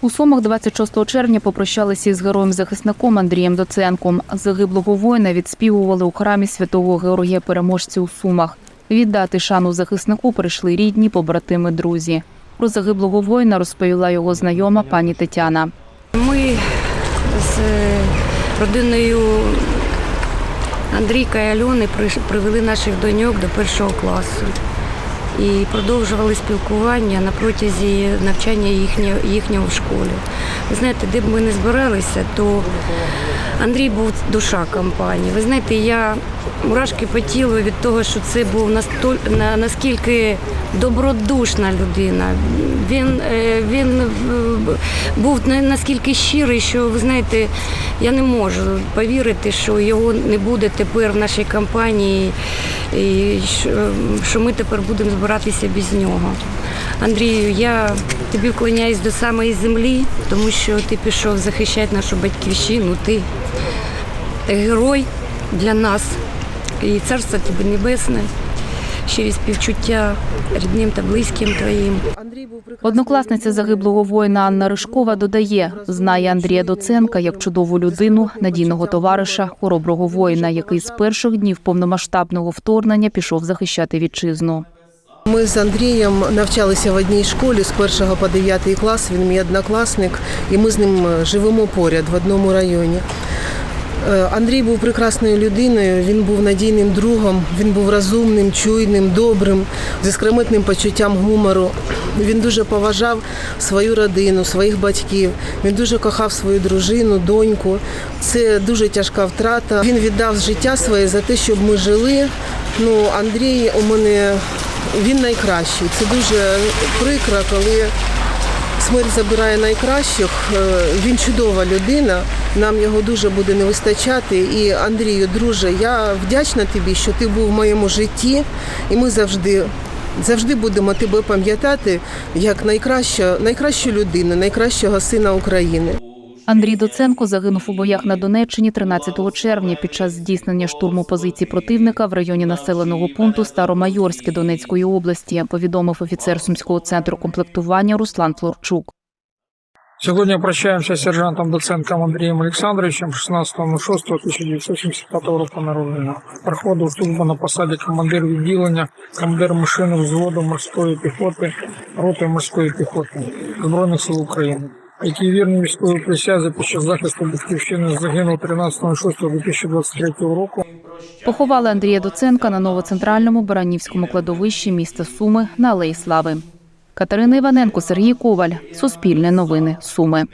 У Сумах 26 червня попрощалися із героєм-захисником Андрієм Доценком. Загиблого воїна відспівували у храмі святого Георгія Переможця у Сумах. Віддати шану захиснику прийшли рідні, побратими, друзі. Про загиблого воїна розповіла його знайома пані Тетяна. Ми з е, родиною Андрійка і Альони привели наших доньок до першого класу і продовжували спілкування на протязі навчання їхнього, їхнього в школі. Ви знаєте, де б ми не збиралися, то Андрій був душа компанії. Ви знаєте, я мурашки по тілу від того, що це був наскільки добродушна людина. Він, е, він був наскільки щирий, що ви знаєте, я не можу повірити, що його не буде тепер в нашій компанії, і що ми тепер будемо збиратися без нього. Андрію, я тобі вклоняюсь до самої землі, тому що ти пішов захищати нашу батьківщину. Ти герой для нас. І царство тобі небесне, щирі співчуття рідним та близьким твоїм. Однокласниця загиблого воїна Анна Ришкова додає, знає Андрія Доценка як чудову людину, надійного товариша, хороброго воїна, який з перших днів повномасштабного вторгнення пішов захищати вітчизну. Ми з Андрієм навчалися в одній школі з 1 по 9 клас. Він мій однокласник, і ми з ним живемо поряд в одному районі. Е, Андрій був прекрасною людиною, він був надійним другом, він був розумним, чуйним, добрим, зі скрометним почуттям гумору. Він дуже поважав свою родину, своїх батьків. Він дуже кохав свою дружину, доньку. Це дуже тяжка втрата. Він віддав життя своє за те, щоб ми жили. Ну, Андрій у мене він найкращий. Це дуже прикро, коли смерть забирає найкращих. Е, Він чудова людина. Нам його дуже буде не вистачати. І Андрію, друже, я вдячна тобі, що ти був в моєму житті, і ми завжди. Завжди будемо тебе пам'ятати як найкращу, найкращу людину, найкращого сина України. Андрій Доценко загинув у боях на Донеччині 13 червня під час здійснення штурму позицій противника в районі населеного пункту Старомайорське Донецької області. Повідомив офіцер сумського центру комплектування Руслан Флорчук. Сьогодні прощаємося з сержантом доценком Андрієм Олександровичем 16.06.1975 року народження. Проходив службу на посаді командир відділення, командир машини взводу морської піхоти, роти морської піхоти Збройних сил України. Який вірний військовій присязі під час захисту батьківщини загинув 13.06.2023 року. Поховали Андрія Доценка на новоцентральному Баранівському кладовищі міста Суми на Алеї Слави. Катерина Іваненко, Сергій Коваль. Суспільне новини. Суми.